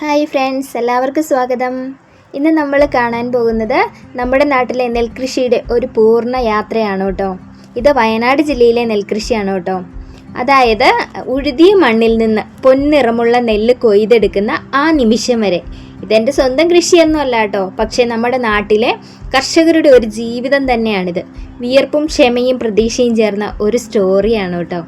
Hi friends എല്ലാവർക്കും സ്വാഗതം. ഇന്ന് നമ്മൾ കാണാൻ പോകുന്നത് നമ്മുടെ നാട്ടിലെ നെൽകൃഷിയുടെ ഒരു പൂർണ യാത്രയാണ് കേട്ടോ. ഇത് വയനാട് ജില്ലയിലെ നെൽകൃഷിയാണ് കേട്ടോ. അതായത് ഉഴുതിയ മണ്ണിൽ നിന്ന് പൊന്നിറമുള്ള നെല്ല് കൊയ്തെടുക്കുന്ന ആ നിമിഷം വരെ. ഇതെന്റെ സ്വന്തം കൃഷിയൊന്നും അല്ല കേട്ടോ. പക്ഷേ നമ്മുടെ നാട്ടിലെ കർഷകരുടെ ഒരു ജീവിതം തന്നെയാണിത്. വിയർപ്പും ക്ഷമയും പ്രതീക്ഷയും ചേർന്ന ഒരു സ്റ്റോറിയാണ് കേട്ടോ.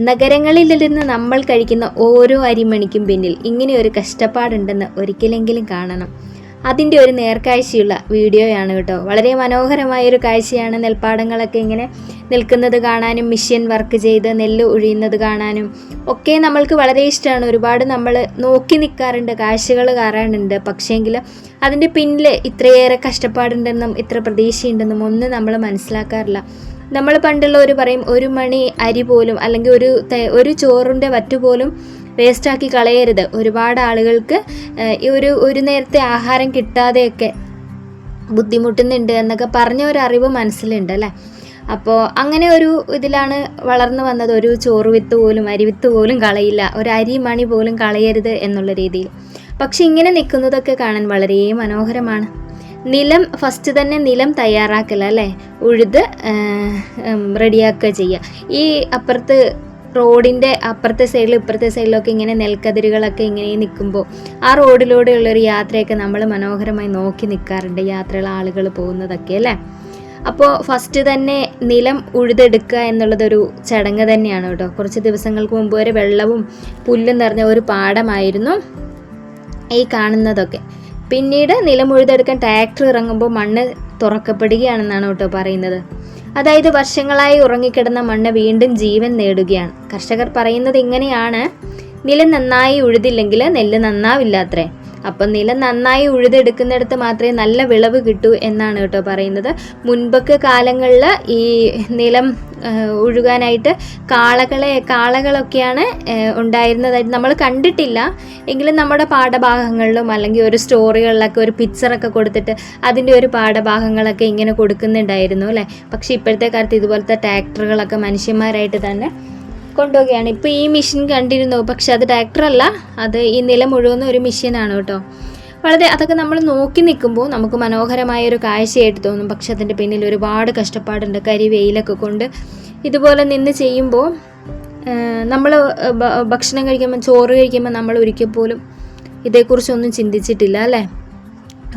നഗരങ്ങളിൽ നിന്ന് നമ്മൾ കഴിക്കുന്ന ഓരോ അരിമണിക്കും പിന്നിൽ ഇങ്ങനെ ഒരു കഷ്ടപ്പാടുണ്ടെന്ന് ഒരിക്കലെങ്കിലും കാണണം. അതിന്റെ ഒരു നേർക്കാഴ്ചയുള്ള വീഡിയോയാണ് കേട്ടോ. വളരെ മനോഹരമായ ഒരു കാഴ്ചയാണ് നെൽപ്പാടങ്ങളൊക്കെ ഇങ്ങനെ നിൽക്കുന്നത് കാണാനും മിഷ്യൻ വർക്ക് ചെയ്ത് നെല്ല് ഒഴിയുന്നത് കാണാനും. ഒക്കെ നമ്മൾക്ക് വളരെ ഇഷ്ടമാണ്. ഒരുപാട് നമ്മൾ നോക്കി നിൽക്കാറുണ്ട് കാഴ്ചകൾ കാണാറുണ്ട്. പക്ഷേങ്കിൽ അതിന്റെ പിന്നിൽ ഇത്രയേറെ കഷ്ടപ്പാടുണ്ടെന്നും ഇത്ര പ്രതീക്ഷയുണ്ടെന്നും ഒന്നും നമ്മൾ മനസ്സിലാക്കാറില്ല. നമ്മൾ പണ്ടുള്ളവർ പറയും ഒരു മണി അരി പോലും അല്ലെങ്കിൽ ഒരു ഒരു ചോറിന്റെ വറ്റു പോലും വേസ്റ്റാക്കി കളയരുത്. ഒരുപാട് ആളുകൾക്ക് ഈ ഒരു ഒരു നേരത്തെ ആഹാരം കിട്ടാതെയൊക്കെ ബുദ്ധിമുട്ടുന്നുണ്ട് എന്നൊക്കെ പറഞ്ഞ ഒരു അറിവ് മനസ്സിലുണ്ട് അല്ലേ? അപ്പോൾ അങ്ങനെ ഒരു ഇതിലാണ് വളർന്നു വന്നത്. ഒരു ചോറ് വിത്ത് പോലും അരി വിത്ത് പോലും കളയില്ല. ഒരു അരി മണി പോലും കളയരുത് എന്നുള്ള രീതിയിൽ. പക്ഷെ ഇങ്ങനെ നിൽക്കുന്നതൊക്കെ കാണാൻ വളരെ മനോഹരമാണ്. നിലം ഫസ്റ്റ് തന്നെ നിലം തയ്യാറാക്കല അല്ലേ? ഉഴുത് റെഡിയാക്കുക ചെയ്യുക. ഈ അപ്പുറത്ത് റോഡിന്റെ അപ്പുറത്തെ സൈഡിലും ഇപ്പുറത്തെ സൈഡിലൊക്കെ ഇങ്ങനെ നെൽക്കതിരുകളൊക്കെ ഇങ്ങനെ നിൽക്കുമ്പോൾ ആ റോഡിലൂടെയുള്ളൊരു യാത്രയൊക്കെ നമ്മൾ മനോഹരമായി നോക്കി നിൽക്കാറുണ്ട് യാത്രകൾ ആളുകൾ പോകുന്നതൊക്കെ അല്ലേ? അപ്പോൾ ഫസ്റ്റ് തന്നെ നിലം ഉഴുതെടുക്കുക എന്നുള്ളതൊരു ചടങ്ങ് തന്നെയാണ് കേട്ടോ. കുറച്ച് ദിവസങ്ങൾക്ക് മുമ്പ് വരെ വെള്ളവും പുല്ലും നിറഞ്ഞ ഒരു പാടമായിരുന്നു ഈ കാണുന്നതൊക്കെ. പിന്നീട് നിലം ഉഴുതെടുക്കാൻ ട്രാക്ടർ ഇറങ്ങുമ്പോൾ മണ്ണ് തുറക്കപ്പെടുകയാണെന്നാണ് കേട്ടോ പറയുന്നത്. അതായത് വർഷങ്ങളായി ഉറങ്ങിക്കിടന്ന മണ്ണ് വീണ്ടും ജീവൻ നേടുകയാണ്. കർഷകർ പറയുന്നത് ഇങ്ങനെയാണ് നിലം നന്നായി ഉഴുതില്ലെങ്കിൽ നെല്ല് നന്നാവില്ലാത്രേ. അപ്പം നിലം നന്നായി ഉഴുതെടുക്കുന്നിടത്ത് മാത്രമേ നല്ല വിളവ് കിട്ടൂ എന്നാണ് കേട്ടോ പറയുന്നത്. മുൻപൊക്കെ കാലങ്ങളിൽ ഈ നിലം ഒഴുകാനായിട്ട് കാളകളെ കാളകളൊക്കെയാണ് ഉണ്ടായിരുന്നതായിട്ട് നമ്മൾ കണ്ടിട്ടില്ല. എങ്കിലും നമ്മുടെ പാഠഭാഗങ്ങളിലും അല്ലെങ്കിൽ ഒരു സ്റ്റോറികളിലൊക്കെ ഒരു പിക്ചറൊക്കെ കൊടുത്തിട്ട് അതിന്റെ ഒരു പാഠഭാഗങ്ങളൊക്കെ ഇങ്ങനെ കൊടുക്കുന്നുണ്ടായിരുന്നു അല്ലേ? പക്ഷേ ഇപ്പോഴത്തെ കാലത്ത് ഇതുപോലത്തെ ട്രാക്ടറുകളൊക്കെ മനുഷ്യന്മാരായിട്ട് തന്നെ കൊണ്ടുപോവുകയാണ്. ഇപ്പോൾ ഈ മെഷീൻ കണ്ടിരുന്നു. പക്ഷെ അത് ട്രാക്ടറല്ല അത് ഈ നില മുഴുവുന്ന ഒരു മെഷീനാണ് കേട്ടോ. വളരെ അതൊക്കെ നമ്മൾ നോക്കി നിൽക്കുമ്പോൾ നമുക്ക് മനോഹരമായ ഒരു കാഴ്ചയായിട്ട് തോന്നും. പക്ഷെ അതിന്റെ പിന്നിൽ ഒരുപാട് കഷ്ടപ്പാടുണ്ട്. കരി വെയിലൊക്കെ കൊണ്ട് ഇതുപോലെ നിന്ന് ചെയ്യുമ്പോൾ നമ്മൾ ഭക്ഷണം കഴിക്കുമ്പോൾ ചോറ് കഴിക്കുമ്പോൾ നമ്മൾ ഒരിക്കൽ പോലും ഇതേക്കുറിച്ചൊന്നും ചിന്തിച്ചിട്ടില്ല അല്ലേ?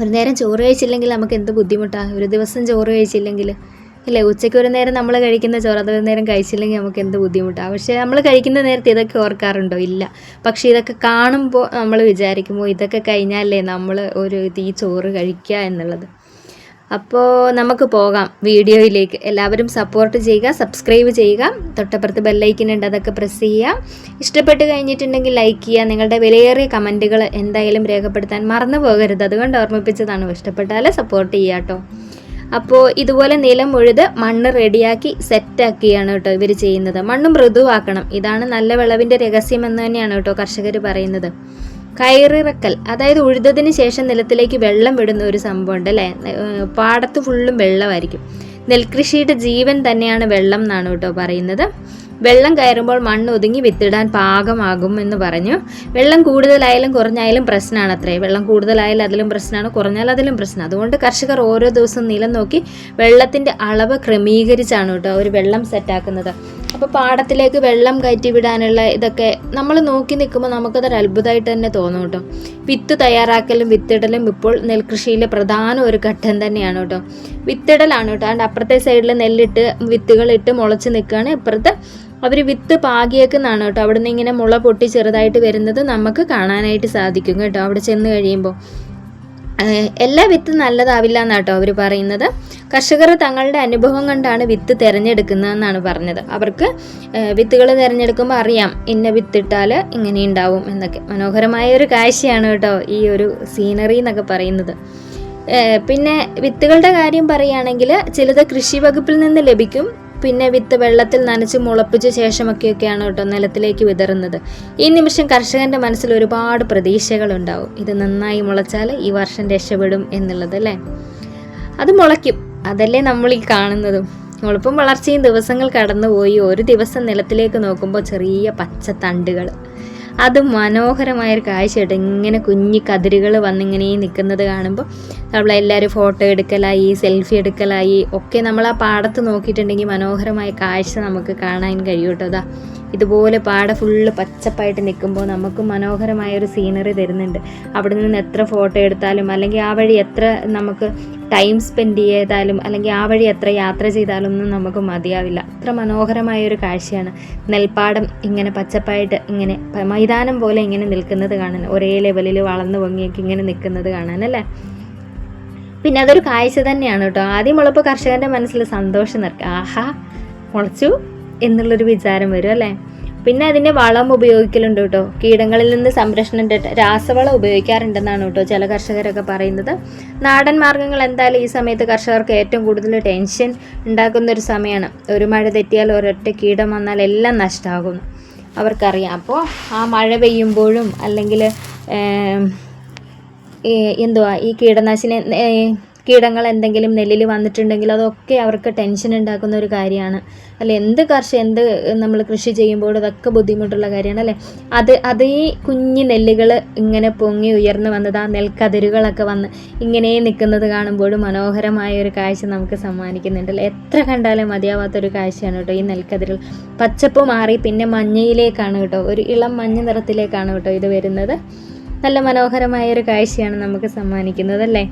ഒരു നേരം ചോറ് കഴിച്ചില്ലെങ്കിൽ നമുക്ക് എന്ത് ബുദ്ധിമുട്ടാണ് ഒരു ദിവസം ചോറ് കഴിച്ചില്ലെങ്കിൽ അല്ലേ ഉച്ചയ്ക്ക് ഒരു നേരം നമ്മൾ കഴിക്കുന്ന ചോറ് അത് ഒരു നേരം കഴിച്ചില്ലെങ്കിൽ നമുക്ക് എന്ത് ബുദ്ധിമുട്ടാണ് പക്ഷേ നമ്മൾ കഴിക്കുന്ന നേരത്തെ ഇതൊക്കെ ഓർക്കാറുണ്ടോ? ഇല്ല. പക്ഷേ ഇതൊക്കെ കാണുമ്പോൾ നമ്മൾ വിചാരിക്കുമ്പോൾ ഇതൊക്കെ കഴിഞ്ഞാലേ നമ്മൾ ഒരു ഈ ചോറ് കഴിക്കുക എന്നുള്ളത്. അപ്പോൾ നമുക്ക് പോകാം വീഡിയോയിലേക്ക്. എല്ലാവരും സപ്പോർട്ട് ചെയ്യുക സബ്സ്ക്രൈബ് ചെയ്യുക തൊട്ടപ്പുറത്ത് ബെല്ലൈക്കൻ ഉണ്ട് അതൊക്കെ പ്രസ് ചെയ്യുക. ഇഷ്ടപ്പെട്ട് കഴിഞ്ഞിട്ടുണ്ടെങ്കിൽ ലൈക്ക് ചെയ്യുക. നിങ്ങളുടെ വിലയേറിയ കമന്റുകൾ എന്തായാലും രേഖപ്പെടുത്താൻ മറന്നു പോകരുത്. അതുകൊണ്ട് ഓർമ്മിപ്പിച്ചതാണ് ഇഷ്ടപ്പെട്ടാൽ സപ്പോർട്ട് കേട്ടോ. അപ്പോൾ ഇതുപോലെ നിലം ഉഴുത് മണ്ണ് റെഡിയാക്കി സെറ്റാക്കിയാണ് കേട്ടോ ഇവർ ചെയ്യുന്നത്. മണ്ണ് മൃദുവാക്കണം. ഇതാണ് നല്ല വിളവിന്റെ രഹസ്യം എന്ന് തന്നെയാണ് കേട്ടോ കർഷകർ പറയുന്നത്. കയറിറക്കൽ അതായത് ഉഴുതതിന് ശേഷം നിലത്തിലേക്ക് വെള്ളം വിടുന്ന ഒരു സംഭവം ഉണ്ട് അല്ലേ പാടത്ത് ഫുള്ളും വെള്ളമായിരിക്കും. നെൽകൃഷിയുടെ ജീവൻ തന്നെയാണ് വെള്ളം എന്നാണ് കേട്ടോ പറയുന്നത്. വെള്ളം കയറുമ്പോൾ മണ്ണ് ഒതുങ്ങി വിത്തിടാൻ പാകമാകും എന്ന് പറഞ്ഞു. വെള്ളം കൂടുതലായാലും കുറഞ്ഞായാലും പ്രശ്നമാണ് അത്രേ വെള്ളം കൂടുതലായാലും അതിലും പ്രശ്നമാണ് കുറഞ്ഞാൽ അതിലും പ്രശ്നം. അതുകൊണ്ട് കർഷകർ ഓരോ ദിവസവും നിലം നോക്കി വെള്ളത്തിന്റെ അളവ് ക്രമീകരിച്ചാണ് കേട്ടോ അവർ വെള്ളം സെറ്റാക്കുന്നത് അപ്പോൾ പാടത്തിലേക്ക് വെള്ളം കയറ്റി വിടാനുള്ള ഇതൊക്കെ നമ്മൾ നോക്കി നിൽക്കുമ്പോൾ നമുക്കതൊരു അത്ഭുതമായിട്ട് തന്നെ തോന്നും കേട്ടോ. വിത്ത് തയ്യാറാക്കലും വിത്തിടലും ഇപ്പോൾ നെൽകൃഷിയിലെ പ്രധാന ഒരു ഘട്ടം തന്നെയാണ് കേട്ടോ. വിത്തിടലാണ് കേട്ടോ. അതിന്റെ അപ്പുറത്തെ സൈഡിൽ നെല്ലിട്ട് വിത്തുകളിട്ട് മുളച്ച് നിൽക്കുകയാണ്. ഇപ്പുറത്ത് അവർ വിത്ത് പാകിയേക്കുന്നതാണ് കേട്ടോ. അവിടെ നിന്ന് ഇങ്ങനെ മുള പൊട്ടി ചെറുതായിട്ട് വരുന്നത് നമുക്ക് കാണാനായിട്ട് സാധിക്കും കേട്ടോ. അവിടെ ചെന്ന് കഴിയുമ്പോൾ എല്ലാ വിത്ത് നല്ലതാവില്ല എന്നാട്ടോ അവർ പറയുന്നത്. കർഷകർ തങ്ങളുടെ അനുഭവം കൊണ്ടാണ് വിത്ത് തിരഞ്ഞെടുക്കുന്നതെന്നാണ് പറഞ്ഞത്. അവർക്ക് വിത്തുകൾ തിരഞ്ഞെടുക്കുമ്പോൾ അറിയാം ഇന്ന വിത്തിട്ടാൽ ഇങ്ങനെ ഉണ്ടാവും എന്നൊക്കെ. മനോഹരമായ ഒരു കാഴ്ചയാണ് കേട്ടോ ഈ ഒരു സീനറി എന്നൊക്കെ പറയുന്നത്. പിന്നെ വിത്തുകളുടെ കാര്യം പറയുകയാണെങ്കിൽ ചിലത് കൃഷി വകുപ്പിൽ നിന്ന് ലഭിക്കും പിന്നെ വിത്ത് വെള്ളത്തിൽ നനച്ച് മുളപ്പിച്ച ശേഷമൊക്കെയൊക്കെയാണ് കേട്ടോ നിലത്തിലേക്ക് വിതറുന്നത്. ഈ നിമിഷം കർഷകന്റെ മനസ്സിൽ ഒരുപാട് പ്രതീക്ഷകളുണ്ടാവും. ഇത് നന്നായി മുളച്ചാൽ ഈ വർഷം രക്ഷപ്പെടും എന്നുള്ളത് അല്ലേ? അത് മുളയ്ക്കും. അതല്ലേ നമ്മൾ ഈ കാണുന്നതും. മുളപ്പും വളർച്ചയും ദിവസങ്ങൾ കടന്നുപോയി. ഒരു ദിവസം നിലത്തിലേക്ക് നോക്കുമ്പോൾ ചെറിയ പച്ച തണ്ടുകൾ അത് മനോഹരമായൊരു കാഴ്ച ഇങ്ങനെ കുഞ്ഞി കതിരുകൾ വന്നിങ്ങനെ നിൽക്കുന്നത് കാണുമ്പോൾ നമ്മളെല്ലാവരും ഫോട്ടോ എടുക്കലായി സെൽഫി എടുക്കലായി ഒക്കെ നമ്മൾ ആ പാടത്ത് നോക്കിയിട്ടുണ്ടെങ്കിൽ മനോഹരമായ കാഴ്ച നമുക്ക് കാണാൻ കഴിയും കേട്ടോ. അതാ ഇതുപോലെ പാട ഫുള്ള് പച്ചപ്പായിട്ട് നിൽക്കുമ്പോൾ നമുക്ക് മനോഹരമായ ഒരു സീനറി തരുന്നുണ്ട്. അവിടെ നിന്ന് എത്ര ഫോട്ടോ എടുത്താലും അല്ലെങ്കിൽ ആ വഴി എത്ര നമുക്ക് ടൈം സ്പെൻഡ് ചെയ്താലും അല്ലെങ്കിൽ ആ വഴി എത്ര യാത്ര ചെയ്താലും ഒന്നും നമുക്ക് മതിയാവില്ല. അത്ര മനോഹരമായ ഒരു കാഴ്ചയാണ്. നെൽപ്പാടം ഇങ്ങനെ പച്ചപ്പായിട്ട് ഇങ്ങനെ മൈതാനം പോലെ ഇങ്ങനെ നിൽക്കുന്നത് കാണാൻ ഒരേ ലെവലിൽ വളർന്നു പൊങ്ങിയൊക്കെ ഇങ്ങനെ നിൽക്കുന്നത് കാണാൻ അല്ലേ? പിന്നെ അതൊരു കാഴ്ച തന്നെയാണ് കേട്ടോ. ആദ്യം ഉള്ളപ്പോൾ കർഷകന്റെ മനസ്സിൽ സന്തോഷം നിർക്കുക ആഹാ മുളച്ചു. എന്നുള്ളൊരു വിചാരം വരും അല്ലേ? പിന്നെ അതിന്റെ വളം ഉപയോഗിക്കലുണ്ട് കേട്ടോ. കീടങ്ങളിൽ നിന്ന് സംരക്ഷണം രാസവളം ഉപയോഗിക്കാറുണ്ടെന്നാണ് കേട്ടോ ചില കർഷകരൊക്കെ പറയുന്നത്. നാടൻ മാർഗങ്ങൾ എന്തായാലും ഈ സമയത്ത് കർഷകർക്ക് ഏറ്റവും കൂടുതൽ ടെൻഷൻ ഉണ്ടാക്കുന്ന ഒരു സമയമാണ്. ഒരു മഴ തെറ്റിയാൽ ഒരൊറ്റ കീടം വന്നാൽ എല്ലാം നഷ്ടമാകുന്നു അവർക്കറിയാം. അപ്പോൾ ആ മഴ പെയ്യുമ്പോഴും അല്ലെങ്കിൽ എന്തുവാ ഈ കീടനാശിനി കീടങ്ങൾ എന്തെങ്കിലും നെല്ലിൽ വന്നിട്ടുണ്ടെങ്കിൽ അതൊക്കെ അവർക്ക് ടെൻഷൻ ഉണ്ടാക്കുന്ന ഒരു കാര്യമാണ്. അല്ലെ? എന്ത് കർഷക എന്ത് നമ്മൾ കൃഷി ചെയ്യുമ്പോൾ അതൊക്കെ ബുദ്ധിമുട്ടുള്ള കാര്യമാണ് അല്ലേ? അത് അതേ കുഞ്ഞു നെല്ലുകൾ ഇങ്ങനെ പൊങ്ങി ഉയർന്നു വന്നത് ആ നെൽക്കതിരുകളൊക്കെ വന്ന് ഇങ്ങനെ നിൽക്കുന്നത് കാണുമ്പോഴും മനോഹരമായ ഒരു കാഴ്ച നമുക്ക് സമ്മാനിക്കുന്നുണ്ട് അല്ലേ? എത്ര കണ്ടാലും മതിയാവാത്തൊരു കാഴ്ചയാണ് കേട്ടോ ഈ നെൽക്കതിരുകൾ. പച്ചപ്പ് മാറി പിന്നെ മഞ്ഞയിലേക്കാണ് കേട്ടോ ഒരു ഇളം മഞ്ഞ നിറത്തിലേക്കാണ് കേട്ടോ ഇത് വരുന്നത്. നല്ല മനോഹരമായ ഒരു കാഴ്ചയാണ് നമുക്ക് സമ്മാനിക്കുന്നത് അല്ലേ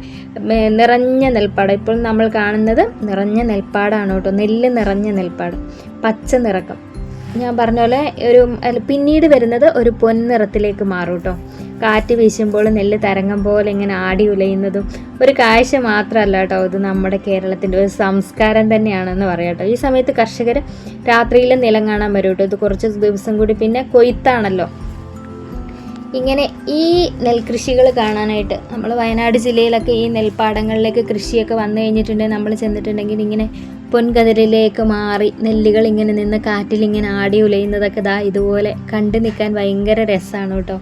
നിറഞ്ഞ നെൽപ്പാടം. ഇപ്പോൾ നമ്മൾ കാണുന്നത് നിറഞ്ഞ നെൽപ്പാടാണ് കേട്ടോ. നെല്ല് നിറഞ്ഞ നെൽപ്പാട്. പച്ച നിറക്കം. ഞാൻ പറഞ്ഞ പോലെ ഒരു പിന്നീട് വരുന്നത് ഒരു പൊൻനിറത്തിലേക്ക് മാറും കേട്ടോ. കാറ്റ് വീശുമ്പോൾ നെല്ല് തരംഗം പോലെ ഇങ്ങനെ ആടി ഉലയുന്നതും ഒരു കാഴ്ച മാത്രമല്ല കേട്ടോ. ഇത് നമ്മുടെ കേരളത്തിന്റെ ഒരു സംസ്കാരം തന്നെയാണെന്ന് പറയാം കേട്ടോ. ഈ സമയത്ത് കർഷകർ രാത്രിയിൽ നിലം കാണാൻ വരും കേട്ടോ. ഇത് കുറച്ച് ദിവസം കൂടി പിന്നെ കൊയ്ത്താണല്ലോ. ഇങ്ങനെ ഈ നെൽകൃഷികൾ കാണാനായിട്ട് നമ്മൾ വയനാട് ജില്ലയിലൊക്കെ ഈ നെൽപ്പാടങ്ങളിലേക്ക് കൃഷിയൊക്കെ വന്നു കഴിഞ്ഞിട്ടുണ്ടെങ്കിൽ നമ്മൾ ചെന്നിട്ടുണ്ടെങ്കിൽ ഇങ്ങനെ പൊൻകതിരിലേക്ക് മാറി നെല്ലുകൾ ഇങ്ങനെ നിന്ന് കാറ്റിൽ ഇങ്ങനെ ആടി ഉലയുന്നതൊക്കെ ദാ ഇതുപോലെ കണ്ടു നിൽക്കാൻ ഭയങ്കര രസമാണ് കേട്ടോ.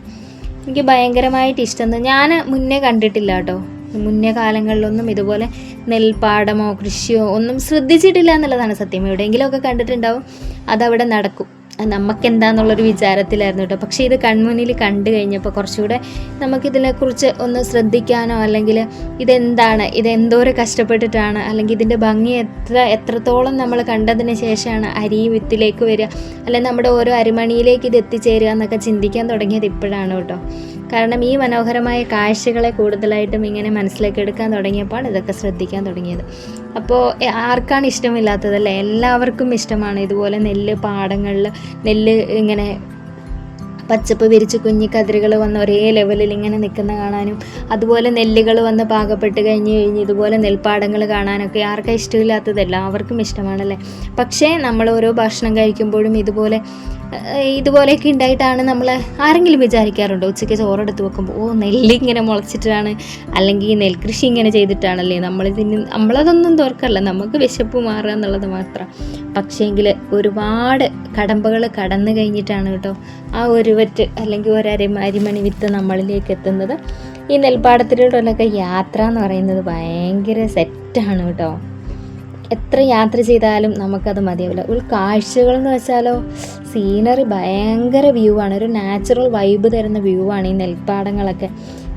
എനിക്ക് ഭയങ്കരമായിട്ട് ഇഷ്ടം. ഞാൻ മുന്നേ കണ്ടിട്ടില്ല കേട്ടോ. മുന്നേ കാലങ്ങളിലൊന്നും ഇതുപോലെ നെൽപ്പാടമോ കൃഷിയോ ഒന്നും ശ്രദ്ധിച്ചിട്ടില്ല എന്നുള്ളതാണ് സത്യം. എവിടെയെങ്കിലുമൊക്കെ കണ്ടിട്ടുണ്ടാവും. അതവിടെ നടക്കും. നമുക്ക് എന്താന്നുള്ളൊരു വിചാരത്തിലായിരുന്നു കേട്ടോ. പക്ഷേ ഇത് കൺമുന്നിൽ കണ്ടു കഴിഞ്ഞപ്പോൾ കുറച്ചുകൂടെ നമുക്കിതിനെക്കുറിച്ച് ഒന്ന് ശ്രദ്ധിക്കാനോ അല്ലെങ്കിൽ ഇതെന്താണ് ഇത് എന്തോരം കഷ്ടപ്പെട്ടിട്ടാണ് അല്ലെങ്കിൽ ഇതിന്റെ ഭംഗി എത്ര എത്രത്തോളം നമ്മൾ കണ്ടതിന് ശേഷമാണ് അരി വിത്തിലേക്ക് വരിക അല്ലെങ്കിൽ നമ്മുടെ ഓരോ അരിമണിയിലേക്ക് ഇത് എത്തിച്ചേരുക എന്നൊക്കെ ചിന്തിക്കാൻ തുടങ്ങിയത് ഇപ്പോഴാണ് കേട്ടോ. കാരണം ഈ മനോഹരമായ കാഴ്ചകളെ കൂടുതലായിട്ടും ഇങ്ങനെ മനസ്സിലേക്ക് എടുക്കാൻ തുടങ്ങിയപ്പോൾ ഇതൊക്കെ ശ്രദ്ധിക്കാൻ തുടങ്ങിയത്. അപ്പോൾ ആർക്കാണ് ഇഷ്ടമില്ലാത്തതല്ലേ എല്ലാവർക്കും ഇഷ്ടമാണ് ഇതുപോലെ നെല്ല് പാടങ്ങളിൽ നെല്ല് ഇങ്ങനെ പച്ചപ്പ് വിരിച്ച് കുഞ്ഞി കതിരുകൾ വന്ന് ഒരേ ലെവലിൽ ഇങ്ങനെ നിൽക്കുന്ന കാണാനും അതുപോലെ നെല്ലുകൾ വന്ന് പാകപ്പെട്ട് കഴിഞ്ഞ് കഴിഞ്ഞ് ഇതുപോലെ നെൽപ്പാടങ്ങൾ കാണാനൊക്കെ ആർക്കാ ഇഷ്ടമില്ലാത്തത്? എല്ലാവർക്കും ഇഷ്ടമാണല്ലേ? പക്ഷേ നമ്മൾ ഓരോ ഭക്ഷണം കഴിക്കുമ്പോഴും ഇതുപോലെ ഇതുപോലെയൊക്കെ ഉണ്ടായിട്ടാണ് നമ്മൾ ആരെങ്കിലും വിചാരിക്കാറുണ്ടോ? ഉച്ചയ്ക്ക് ചോറെടുത്ത് വെക്കുമ്പോൾ ഓ നെല്ല് ഇങ്ങനെ മുളച്ചിട്ടാണ് അല്ലെങ്കിൽ നെൽകൃഷി ഇങ്ങനെ ചെയ്തിട്ടാണല്ലേ നമ്മൾ ഇതിന് നമ്മളതൊന്നും തോർക്കല്ല നമുക്ക് വിശപ്പ് മാറുക എന്നുള്ളത് മാത്രം. പക്ഷേങ്കിൽ ഒരുപാട് കടമ്പകൾ കടന്നു കഴിഞ്ഞിട്ടാണ് കേട്ടോ ആ ഒരു വറ്റ് അല്ലെങ്കിൽ ഒരു അരി അരിമണി വിത്ത് നമ്മളിലേക്ക് എത്തുന്നത്. ഈ നെൽപ്പാടത്തിലൂടെയൊക്കെ യാത്ര എന്ന് പറയുന്നത് ഭയങ്കര സെറ്റാണ് കേട്ടോ. എത്ര യാത്ര ചെയ്താലും നമുക്കത് മതിയാവില്ല. ഒരു കാഴ്ചകൾ എന്ന് വെച്ചാലോ സീനറി ഭയങ്കര വ്യൂ ആണ്. ഒരു നാച്ചുറൽ വൈബ് തരുന്ന വ്യൂ ആണ് ഈ നെൽപ്പാടങ്ങളൊക്കെ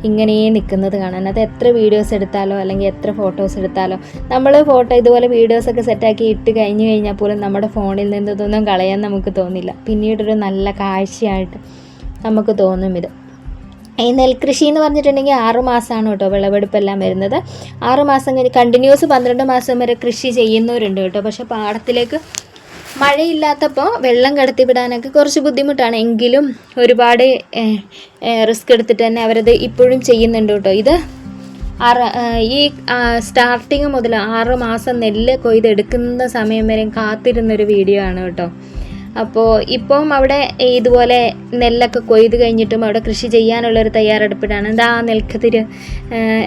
ഇങ്ങനെ നിൽക്കുന്നത് കാണാൻ. അത് എത്ര വീഡിയോസ് എടുത്താലോ അല്ലെങ്കിൽ എത്ര ഫോട്ടോസ് എടുത്താലോ നമ്മൾ ഫോട്ടോ ഇതുപോലെ വീഡിയോസൊക്കെ സെറ്റാക്കി ഇട്ട് കഴിഞ്ഞു കഴിഞ്ഞാൽ പോലും നമ്മുടെ ഫോണിൽ നിന്ന് ഇതൊന്നും കളയാൻ നമുക്ക് തോന്നില്ല. പിന്നീടൊരു നല്ല കാഴ്ചയായിട്ട് നമുക്ക് തോന്നും ഇത്. ഈ നെൽകൃഷി എന്ന് പറഞ്ഞിട്ടുണ്ടെങ്കിൽ ആറു മാസമാണ് കേട്ടോ വിളവെടുപ്പെല്ലാം വരുന്നത്. ആറു മാസം കഴിഞ്ഞ് കണ്ടിന്യൂസ് പന്ത്രണ്ട് മാസം വരെ കൃഷി ചെയ്യുന്നവരുണ്ട് കേട്ടോ. പക്ഷേ പാടത്തിലേക്ക് മഴയില്ലാത്തപ്പോൾ വെള്ളം കടത്തിവിടാനൊക്കെ കുറച്ച് ബുദ്ധിമുട്ടാണ്. എങ്കിലും ഒരുപാട് റിസ്ക് എടുത്തിട്ട് തന്നെ അവരത് ഇപ്പോഴും ചെയ്യുന്നുണ്ട് കേട്ടോ. ഇത് ആറ് ഈ സ്റ്റാർട്ടിങ് മുതൽ ആറ് മാസം നെല്ല് കൊയ്തെടുക്കുന്ന സമയം വരെ കാത്തിരുന്നൊരു വീഡിയോ ആണ് കേട്ടോ. അപ്പോൾ ഇപ്പം അവിടെ ഇതുപോലെ നെല്ലൊക്കെ കൊയ്ത് കഴിഞ്ഞിട്ടും അവിടെ കൃഷി ചെയ്യാനുള്ളൊരു തയ്യാറെടുപ്പിലാണ്. എന്താ നെൽക്കതിര്.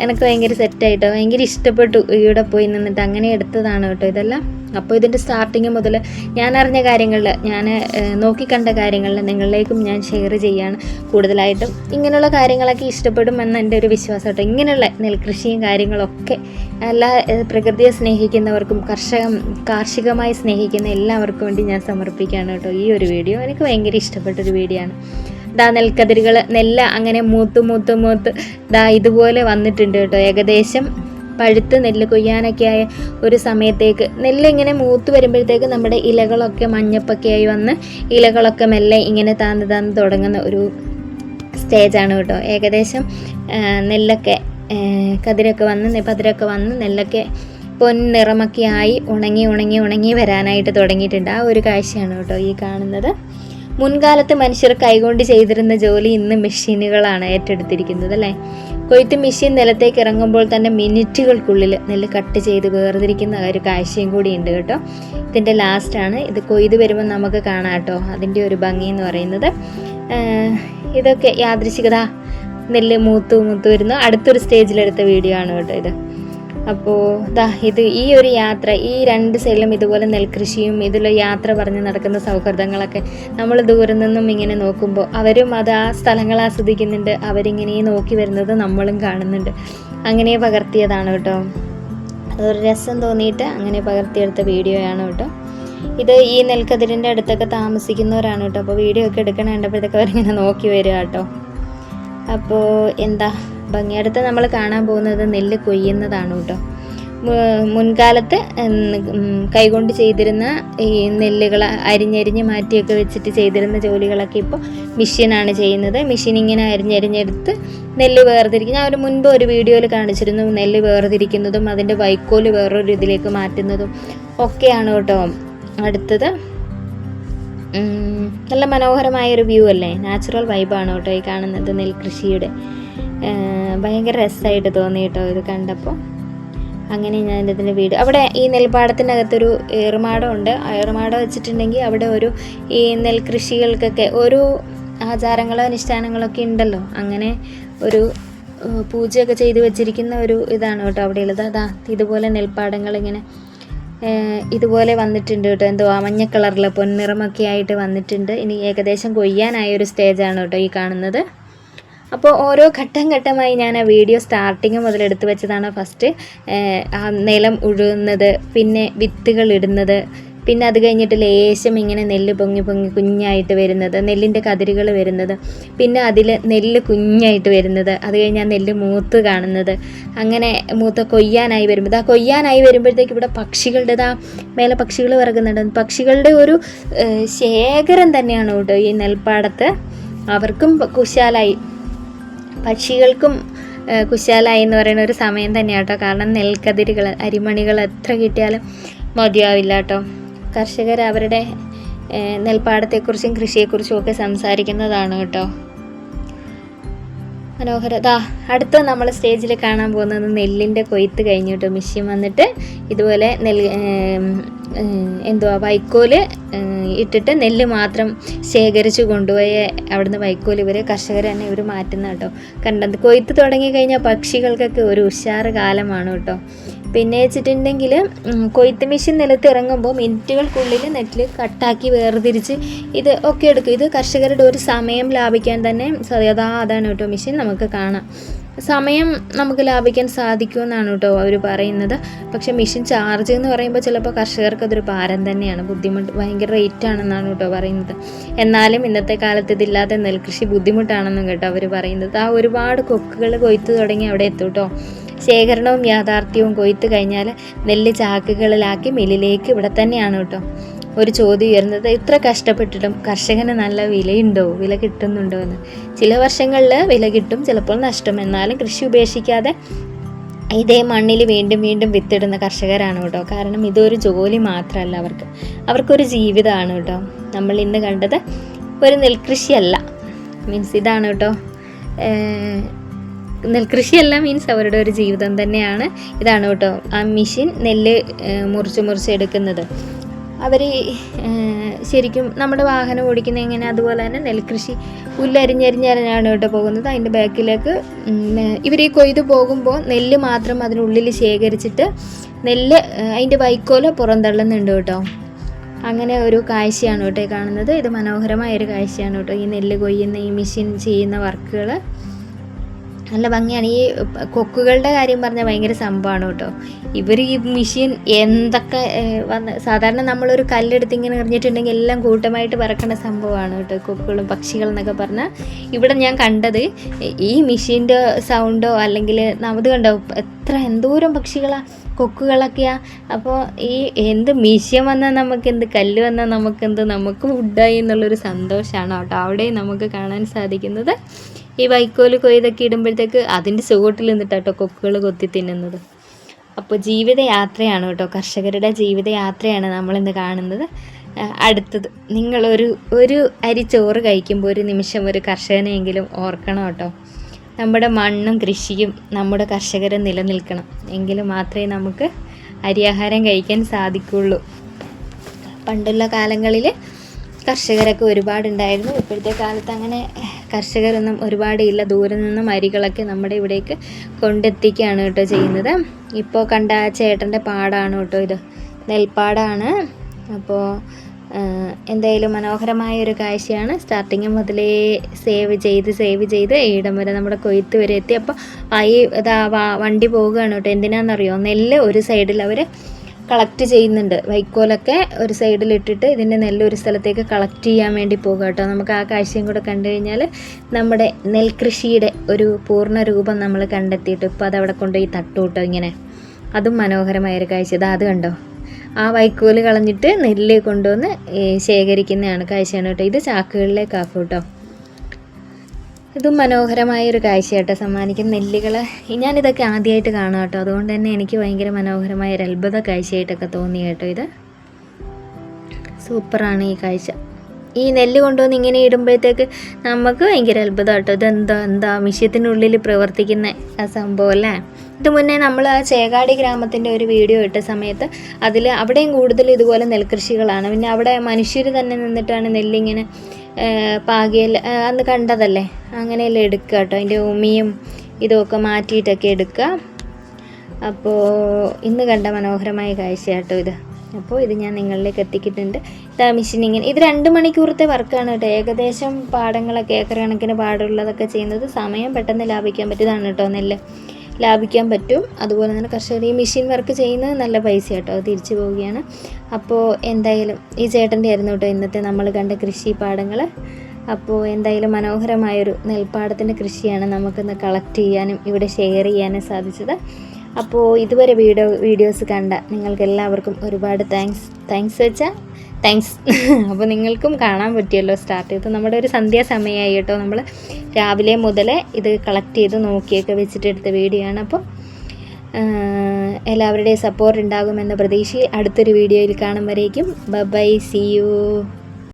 എനിക്ക് ഭയങ്കര സെറ്റായിട്ടോ ഭയങ്കര ഇഷ്ടപ്പെട്ടു. ഇവിടെ പോയി നിന്നിട്ട് അങ്ങനെ എടുത്തതാണ് കേട്ടോ ഇതെല്ലാം. അപ്പോൾ ഇതിന്റെ സ്റ്റാർട്ടിങ് മുതൽ ഞാൻ അറിഞ്ഞ കാര്യങ്ങളിൽ ഞാൻ നോക്കിക്കണ്ട കാര്യങ്ങളിൽ നിങ്ങളിലേക്കും ഞാൻ ഷെയർ ചെയ്യാണ്. കൂടുതലായിട്ടും ഇങ്ങനെയുള്ള കാര്യങ്ങളൊക്കെ ഇഷ്ടപ്പെടുമെന്ന് എന്റെ ഒരു വിശ്വാസം കേട്ടോ. ഇങ്ങനെയുള്ള നെൽകൃഷിയും കാര്യങ്ങളൊക്കെ എല്ലാ പ്രകൃതിയെ സ്നേഹിക്കുന്നവർക്കും കർഷകം കാർഷികമായി സ്നേഹിക്കുന്ന എല്ലാവർക്കും വേണ്ടി ഞാൻ സമർപ്പിക്കുകയാണ് കേട്ടോ. ഈ ഒരു വീഡിയോ എനിക്ക് ഭയങ്കര ഇഷ്ടപ്പെട്ടൊരു വീഡിയോ ആണ്. ദാ നെൽക്കതിരുകൾ നെല്ല അങ്ങനെ മൂത്ത് മൂത്ത് മൂത്ത് ദാ ഇതുപോലെ വന്നിട്ടുണ്ട് കേട്ടോ. ഏകദേശം പഴുത്ത് നെല്ല് കൊയ്യാനൊക്കെ ആയ ഒരു സമയത്തേക്ക് നെല്ല് ഇങ്ങനെ മൂത്ത് വരുമ്പോഴത്തേക്ക് നമ്മുടെ ഇലകളൊക്കെ മഞ്ഞപ്പൊക്കെ ആയി വന്ന് ഇലകളൊക്കെ മെല്ലെ ഇങ്ങനെ താന്ന് താന്ന് തുടങ്ങുന്ന ഒരു സ്റ്റേജാണ് കേട്ടോ. ഏകദേശം നെല്ലൊക്കെ കതിരൊക്കെ വന്ന് പതിരൊക്കെ വന്ന് നെല്ലൊക്കെ പൊൻനിറമൊക്കെ ആയി ഉണങ്ങി ഉണങ്ങി ഉണങ്ങി വരാനായിട്ട് തുടങ്ങിയിട്ടുണ്ട്. ആ ഒരു കാഴ്ചയാണ് കേട്ടോ ഈ കാണുന്നത്. മുൻകാലത്ത് മനുഷ്യർ കൈകൊണ്ട് ചെയ്തിരുന്ന ജോലി ഇന്ന് മെഷീനുകളാണ് ഏറ്റെടുത്തിരിക്കുന്നത് അല്ലേ? കൊയ്ത്ത് മെഷീൻ നിലത്തേക്ക് ഇറങ്ങുമ്പോൾ തന്നെ മിനിറ്റുകൾക്കുള്ളിൽ നെല്ല് കട്ട് ചെയ്ത് വേർതിരിക്കുന്ന ഒരു കാഴ്ചയും കൂടി ഉണ്ട് കേട്ടോ. ഇതിന്റെ ലാസ്റ്റാണ് ഇത് കൊയ്ത് വരുമ്പോൾ നമുക്ക് കാണാം കേട്ടോ. അതിന്റെ ഒരു ഭംഗി എന്ന് പറയുന്നത്. ഇതൊക്കെ യാദൃശികത. നെല്ല് മൂത്തു മൂത്തു വരുന്നു. അടുത്തൊരു സ്റ്റേജിലെടുത്ത വീഡിയോ ആണ് കേട്ടോ ഇത്. അപ്പോൾ ദാ ഇത് ഈ ഒരു യാത്ര ഈ രണ്ട് സൈഡിലും ഇതുപോലെ നെൽകൃഷിയും ഇതിൽ യാത്ര പറഞ്ഞ് നടക്കുന്ന സൗഹൃദങ്ങളൊക്കെ നമ്മൾ ദൂരെ നിന്നും ഇങ്ങനെ നോക്കുമ്പോൾ അവരും അത് ആ സ്ഥലങ്ങൾ ആസ്വദിക്കുന്നുണ്ട് അവരിങ്ങനെ നോക്കി വരുന്നത് നമ്മളും കാണുന്നുണ്ട്. അങ്ങനെ പകർത്തിയതാണ് കേട്ടോ. അതൊരു രസം തോന്നിയിട്ട് അങ്ങനെ പകർത്തിയെടുത്ത വീഡിയോയാണ് കേട്ടോ. ഇത് ഈ നെൽക്കതിരിന്റെ അടുത്തൊക്കെ താമസിക്കുന്നവരാണ് കേട്ടോ. അപ്പോൾ വീഡിയോ ഒക്കെ എടുക്കണ കണ്ടപ്പോഴത്തേക്ക് അവരിങ്ങനെ നോക്കി വരിക കേട്ടോ. അപ്പോൾ എന്താ ഭംഗിയടുത്ത് നമ്മൾ കാണാൻ പോകുന്നത് നെല്ല് കൊയ്യുന്നതാണ് കേട്ടോ. മുൻകാലത്ത് കൈകൊണ്ട് ചെയ്തിരുന്ന ഈ നെല്ലുകൾ അരിഞ്ഞരിഞ്ഞ് മാറ്റിയൊക്കെ വെച്ചിട്ട് ചെയ്തിരുന്ന ജോലികളൊക്കെ ഇപ്പോൾ മെഷീനാണ് ചെയ്യുന്നത്. മെഷീൻ ഇങ്ങനെ അരിഞ്ഞരിഞ്ഞെടുത്ത് നെല്ല് വേർതിരിക്കും ഞാൻ ഒരു മുൻപ് ഒരു വീഡിയോയിൽ കാണിച്ചിരുന്നു നെല്ല് വേർതിരിക്കുന്നതും അതിന്റെ വൈക്കോൽ വേറൊരു ഇതിലേക്ക് മാറ്റുന്നതും ഒക്കെയാണ് കേട്ടോ. അടുത്തത് നല്ല മനോഹരമായ ഒരു വ്യൂ അല്ലേ? നാച്ചുറൽ വൈബാണ് കേട്ടോ ഈ കാണുന്നത് നെൽകൃഷിയുടെ. ഭയങ്കര രസമായിട്ട് തോന്നി കേട്ടോ ഇത് കണ്ടപ്പോൾ. അങ്ങനെ ഞാൻ ഇതിന്റെ വീട് അവിടെ ഈ നെൽപ്പാടത്തിനകത്തൊരു ഏറുമാടം ഉണ്ട്. ആ ഏറുമാടം വെച്ചിട്ടുണ്ടെങ്കിൽ അവിടെ ഒരു ഈ നെൽകൃഷികൾക്കൊക്കെ ഓരോ ആചാരങ്ങളോ അനുഷ്ഠാനങ്ങളോ ഒക്കെ ഉണ്ടല്ലോ. അങ്ങനെ ഒരു പൂജയൊക്കെ ചെയ്തു വെച്ചിരിക്കുന്ന ഒരു ഇതാണ് കേട്ടോ അവിടെയുള്ളത്. അതാ ഇതുപോലെ നെൽപ്പാടങ്ങൾ ഇങ്ങനെ ഇതുപോലെ വന്നിട്ടുണ്ട് കേട്ടോ. എന്തോ ആ മഞ്ഞ കളറിൽ പൊൻനിറമൊക്കെ ആയിട്ട് വന്നിട്ടുണ്ട്. ഇനി ഏകദേശം കൊയ്യാനായ ഒരു സ്റ്റേജാണ് കേട്ടോ ഈ കാണുന്നത്. അപ്പോൾ ഓരോ ഘട്ടം ഘട്ടമായി ഞാൻ ആ വീഡിയോ സ്റ്റാർട്ടിങ് എടുത്തു വെച്ചതാണ്. ഫസ്റ്റ് ആ നിലം ഉഴുകുന്നത് പിന്നെ വിത്തുകൾ ഇടുന്നത് പിന്നെ അത് കഴിഞ്ഞിട്ട് ലേശം ഇങ്ങനെ നെല്ല് പൊങ്ങി പൊങ്ങി കുഞ്ഞായിട്ട് വരുന്നത് നെല്ലിന്റെ കതിരുകൾ വരുന്നത് പിന്നെ അതിൽ നെല്ല് കുഞ്ഞായിട്ട് വരുന്നത് അത് കഴിഞ്ഞ് ആ നെല്ല് മൂത്ത് കാണുന്നത് അങ്ങനെ മൂത്ത കൊയ്യാനായി വരുമ്പോൾ ആ കൊയ്യാനായി വരുമ്പോഴത്തേക്ക് ഇവിടെ പക്ഷികളുടേത് ആ മേലെ പക്ഷികൾ വിറകുന്നുണ്ട്. പക്ഷികളുടെ ഒരു ശേഖരം തന്നെയാണ് കേട്ടോ ഈ നെൽപ്പാടത്ത്. അവർക്കും കുശാലായി. പക്ഷികൾക്കും കുശാലായി എന്ന് പറയുന്ന ഒരു സമയം തന്നെയാണ് കേട്ടോ കാരണം നെൽക്കതിരുകൾ അരിമണികൾ എത്ര കിട്ടിയാലും മതിയാവില്ല കേട്ടോ. കർഷകർ അവരുടെ നെൽപ്പാടത്തെക്കുറിച്ചും കൃഷിയെക്കുറിച്ചും ഒക്കെ സംസാരിക്കുന്നതാണ് കേട്ടോ. മനോഹര. ദാ അടുത്ത നമ്മൾ സ്റ്റേജിൽ കാണാൻ പോകുന്നത് നെല്ലിന്റെ കൊയ്ത്ത് കഴിഞ്ഞിട്ട് മെഷീൻ വന്നിട്ട് ഇതുപോലെ നെൽ എന്തുവാ വൈക്കോൽ ഇട്ടിട്ട് നെല്ല് മാത്രം ശേഖരിച്ച് കൊണ്ടുപോയ അവിടുന്ന് വൈക്കോൽ ഇവർ കർഷകർ തന്നെ ഇവർ മാറ്റുന്ന കേട്ടോ. കണ്ടത് കൊയ്ത്ത് തുടങ്ങി കഴിഞ്ഞാൽ പക്ഷികൾക്കൊക്കെ ഒരു ഉഷാറ് കാലമാണ് കേട്ടോ. പിന്നെ വെച്ചിട്ടുണ്ടെങ്കിൽ കൊയ്ത്ത് മെഷീൻ നിലത്ത് ഇറങ്ങുമ്പോൾ മിനിറ്റുകൾക്കുള്ളിൽ നെറ്റിൽ കട്ടാക്കി വേർതിരിച്ച് ഇത് ഒക്കെ എടുക്കും. ഇത് കർഷകരുടെ ഒരു സമയം ലാഭിക്കാൻ തന്നെ സത്യതാ അതാണ് കേട്ടോ മെഷീൻ നമുക്ക് കാണാം. സമയം നമുക്ക് ലാഭിക്കാൻ സാധിക്കുമെന്നാണ് കേട്ടോ അവർ പറയുന്നത്. പക്ഷേ മെഷീൻ ചാർജ് എന്ന് പറയുമ്പോൾ ചിലപ്പോൾ കർഷകർക്ക് അതൊരു ഭാരം തന്നെയാണ്. ബുദ്ധിമുട്ട് ഭയങ്കര റേറ്റ് ആണെന്നാണ് കേട്ടോ പറയുന്നത്. എന്നാലും ഇന്നത്തെ കാലത്ത് ഇതില്ലാതെ നെൽകൃഷി ബുദ്ധിമുട്ടാണെന്നും കേട്ടോ അവർ പറയുന്നത്. ആ ഒരുപാട് കൊക്കുകൾ കൊയ്ത്ത് തുടങ്ങി അവിടെ എത്തും കേട്ടോ. ശേഖരണവും യാഥാർത്ഥ്യവും കൊയ്ത്ത് കഴിഞ്ഞാൽ നെല്ല് ചാക്കുകളിലാക്കി മില്ലിലേക്ക് ഇവിടെ തന്നെയാണ് കേട്ടോ. ഒരു ചോദ്യം ഉയർന്നത് ഇത്ര കഷ്ടപ്പെട്ടിട്ടും കർഷകന് നല്ല വിലയുണ്ടോ? വില കിട്ടുന്നുണ്ടോ എന്ന്. ചില വർഷങ്ങളിൽ വില കിട്ടും ചിലപ്പോൾ നഷ്ടം. എന്നാലും കൃഷി ഉപേക്ഷിക്കാതെ ഇതേ മണ്ണിൽ വീണ്ടും വീണ്ടും വിത്തിടുന്ന കർഷകരാണ് കേട്ടോ. കാരണം ഇതൊരു ജോലി മാത്രമല്ല അവർക്ക്. അവർക്കൊരു ജീവിതമാണ് കേട്ടോ. നമ്മൾ ഇന്ന് കണ്ടത് ഒരു നെൽകൃഷിയല്ല. മീൻസ് ഇതാണ് കേട്ടോ. നെൽകൃഷിയല്ല മീൻസ് അവരുടെ ഒരു ജീവിതം തന്നെയാണ്. ഇതാണ് കേട്ടോ ആ മെഷീൻ നെല്ല് മുറിച്ച് മുറിച്ച് എടുക്കുന്നത്. അവർ ശരിക്കും നമ്മുടെ വാഹനം ഓടിക്കുന്ന എങ്ങനെ അതുപോലെ തന്നെ നെൽകൃഷി പുല്ലരിഞ്ഞരിഞ്ഞരിഞ്ഞാണ് കേട്ടോ പോകുന്നത്. അതിന്റെ ബാക്കിലേക്ക് ഇവർ ഈ കൊയ്ത് പോകുമ്പോൾ നെല്ല് മാത്രം അതിനുള്ളിൽ ശേഖരിച്ചിട്ട് നെല്ല് അതിന്റെ വൈക്കോൽ പുറന്തള്ളുന്നുണ്ട് കേട്ടോ. അങ്ങനെ ഒരു കാഴ്ചയാണ് കേട്ടോ കാണുന്നത്. ഇത് മനോഹരമായ ഒരു കാഴ്ചയാണ് കേട്ടോ ഈ നെല്ല് കൊയ്യുന്ന ഈ മെഷീൻ ചെയ്യുന്ന വർക്കുകൾ നല്ല ഭംഗിയാണ്. ഈ കൊക്കുകളുടെ കാര്യം പറഞ്ഞാൽ ഭയങ്കര സംഭവമാണ് കേട്ടോ. ഇവർ ഈ മെഷീൻ എന്തൊക്കെ വന്ന് സാധാരണ നമ്മളൊരു കല്ലെടുത്ത് ഇങ്ങനെ എറിഞ്ഞിട്ടുണ്ടെങ്കിൽ എല്ലാം കൂട്ടമായിട്ട് പറക്കുന്ന സംഭവമാണ് കേട്ടോ കൊക്കുകളും പക്ഷികളും എന്നൊക്കെ പറഞ്ഞാൽ ഇവിടെ ഞാൻ കണ്ടത് ഈ മെഷീന്റെ സൗണ്ടോ അല്ലെങ്കിൽ നമുത് കണ്ടോ എത്ര എന്തോരം പക്ഷികളാണ് കൊക്കുകളൊക്കെയാ. അപ്പോൾ ഈ എന്ത് മീശ്യം വന്നാൽ നമുക്ക് എന്ത് കല്ല് വന്നാൽ നമുക്കെന്ത് നമുക്ക് ഫുഡായി എന്നുള്ളൊരു സന്തോഷമാണ് കേട്ടോ. അവിടെ നമുക്ക് കാണാൻ സാധിക്കുന്നത്. ഈ വൈക്കോൽ കൊയ്തൊക്കെ ഇടുമ്പോഴത്തേക്ക് അതിന്റെ ചുവട്ടിൽ നിന്നിട്ട് കേട്ടോ കൊക്കുകൾ കൊത്തി തിന്നുന്നത്. അപ്പോൾ ജീവിതയാത്രയാണ് കേട്ടോ. കർഷകരുടെ ജീവിതയാത്രയാണ് നമ്മളിന്ന് കാണുന്നത്. അടുത്തത്. നിങ്ങളൊരു ഒരു അരി ചോറ് കഴിക്കുമ്പോൾ ഒരു നിമിഷം ഒരു കർഷകനെയെങ്കിലും ഓർക്കണം കേട്ടോ. നമ്മുടെ മണ്ണും കൃഷിയും നമ്മുടെ കർഷകരും നിലനിൽക്കണം. എങ്കിൽ മാത്രമേ നമുക്ക് അരിയാഹാരം കഴിക്കാൻ സാധിക്കുള്ളൂ പണ്ടുള്ള കാലങ്ങളിൽ കർഷകരൊക്കെ ഒരുപാടുണ്ടായിരുന്നു. ഇപ്പോഴത്തെ കാലത്ത് അങ്ങനെ കർഷകരൊന്നും ഒരുപാട് ഇല്ല. ദൂരെ നിന്നും അരികളൊക്കെ നമ്മുടെ ഇവിടേക്ക് കൊണ്ടെത്തിക്കുകയാണ് കേട്ടോ ചെയ്യുന്നത്. ഇപ്പോൾ കണ്ട ചേട്ടന്റെ പാടാണ് കേട്ടോ ഇത്. നെൽപ്പാടാണ്. അപ്പോൾ എന്തായാലും മനോഹരമായ ഒരു കാഴ്ചയാണ് സ്റ്റാർട്ടിങ് മുതലേ സേവ് ചെയ്ത് സേവ് ചെയ്ത് ഇടം വരെ നമ്മുടെ കൊയ്ത്ത് വരെ എത്തി. അപ്പോൾ ഈ ഇതാ വണ്ടി പോവുകയാണ് കേട്ടോ. എന്തിനാണെന്നറിയോ നെല്ല് ഒരു സൈഡിൽ അവർ കളക്ട് ചെയ്യുന്നുണ്ട്. വൈക്കോലൊക്കെ ഒരു സൈഡിൽ ഇട്ടിട്ട് ഇതിന്റെ നെല്ല് ഒരു സ്ഥലത്തേക്ക് കളക്ട് ചെയ്യാൻ വേണ്ടി പോകുക കേട്ടോ. നമുക്ക് ആ കാഴ്ചയും കൂടെ കണ്ടു കഴിഞ്ഞാൽ നമ്മുടെ നെൽകൃഷിയുടെ ഒരു പൂർണ രൂപം നമ്മൾ കണ്ടെത്തിയിട്ട് ഇപ്പോൾ അതവിടെ കൊണ്ടുപോയി തട്ടു കേട്ടോ ഇങ്ങനെ. അതും മനോഹരമായൊരു കാഴ്ച. ഇതാ അത് കണ്ടോ? ആ വൈക്കോൽ കളഞ്ഞിട്ട് നെല്ല് കൊണ്ടുവന്ന് ശേഖരിക്കുന്നതാണ് കാഴ്ചയാണ് കേട്ടോ. ഇത് ചാക്കുകളിലേക്കാക്കും കേട്ടോ. ഇതും മനോഹരമായ ഒരു കാഴ്ചയാട്ടോ സമ്മാനിക്കും നെല്ലുകൾ ഞാനിതൊക്കെ ആദ്യമായിട്ട് കാണാം കേട്ടോ. അതുകൊണ്ട് തന്നെ എനിക്ക് ഭയങ്കര മനോഹരമായ ഒരു അത്ഭുത കാഴ്ചയായിട്ടൊക്കെ തോന്നി കേട്ടോ ഇത്. സൂപ്പറാണ് ഈ കാഴ്ച. ഈ നെല്ല് കൊണ്ടുവന്ന് ഇങ്ങനെ ഇടുമ്പോഴത്തേക്ക് നമുക്ക് ഭയങ്കര അത്ഭുതം കേട്ടോ. ഇതെന്താ എന്താ മിഷ്യത്തിനുള്ളിൽ പ്രവർത്തിക്കുന്ന ആ സംഭവം അല്ലേ? ഇത് മുന്നേ നമ്മൾ ആ ചേകാടി ഗ്രാമത്തിന്റെ ഒരു വീഡിയോ ഇട്ട സമയത്ത് അതിൽ അവിടെയും കൂടുതൽ ഇതുപോലെ നെൽകൃഷികളാണ്. പിന്നെ അവിടെ മനുഷ്യർ തന്നെ നിന്നിട്ടാണ് നെല്ലിങ്ങനെ പാകിയൽ അന്ന് കണ്ടതല്ലേ? അങ്ങനെയല്ലേ എടുക്കുക കേട്ടോ. അതിന്റെ ഉമിയും ഇതുമൊക്കെ മാറ്റിയിട്ടൊക്കെ എടുക്കുക. അപ്പോൾ ഇന്ന് കണ്ട മനോഹരമായ കാഴ്ച കേട്ടോ ഇത്. അപ്പോൾ ഇത് ഞാൻ നിങ്ങളിലേക്ക് എത്തിക്കിട്ടുണ്ട്. ഇതാ മെഷീൻ ഇങ്ങനെ. ഇത് രണ്ട് മണിക്കൂറത്തെ വർക്കാണ് കേട്ടോ. ഏകദേശം പാടങ്ങളൊക്കെ ഏക്കർ കണക്കിന് പാടുള്ളതൊക്കെ ചെയ്യുന്നത് സമയം പെട്ടെന്ന് ലാഭിക്കാൻ പറ്റിയതാണ് കേട്ടോ നെല്ല്. ലാഭിക്കാൻ പറ്റും. അതുപോലെ തന്നെ കർഷകർ ഈ മെഷീൻ വർക്ക് ചെയ്യുന്നത് നല്ല പൈസ കേട്ടോ തിരിച്ചു പോവുകയാണ്. അപ്പോൾ എന്തായാലും ഈ ചേട്ടന്റെ ആയിരുന്നു കേട്ടോ ഇന്നത്തെ നമ്മൾ കണ്ട കൃഷി പാടങ്ങൾ അപ്പോൾ എന്തായാലും മനോഹരമായൊരു നെൽപ്പാടത്തിന്റെ കൃഷിയാണ് നമുക്കിന്ന് കളക്ട് ചെയ്യാനും ഇവിടെ ഷെയർ ചെയ്യാനും സാധിച്ചത്. അപ്പോൾ ഇതുവരെ വീഡിയോ വീഡിയോസ് കണ്ട നിങ്ങൾക്ക് എല്ലാവർക്കും ഒരുപാട് താങ്ക്സ് താങ്ക്സ് വെച്ചാൽ താങ്ക്സ് അപ്പോൾ നിങ്ങൾക്കും കാണാൻ പറ്റിയല്ലോ സ്റ്റാർട്ട് ചെയ്ത് നമ്മുടെ ഒരു സന്ധ്യാസമയമായി കേട്ടോ. നമ്മൾ രാവിലെ മുതൽ ഇത് കളക്ട് ചെയ്ത് നോക്കിയൊക്കെ വെച്ചിട്ട് എടുത്ത വീഡിയോ ആണ്. അപ്പോൾ എല്ലാവരുടെയും സപ്പോർട്ട് ഉണ്ടാകുമെന്ന പ്രതീക്ഷ അടുത്തൊരു വീഡിയോയിൽ കാണും ബൈ സി യു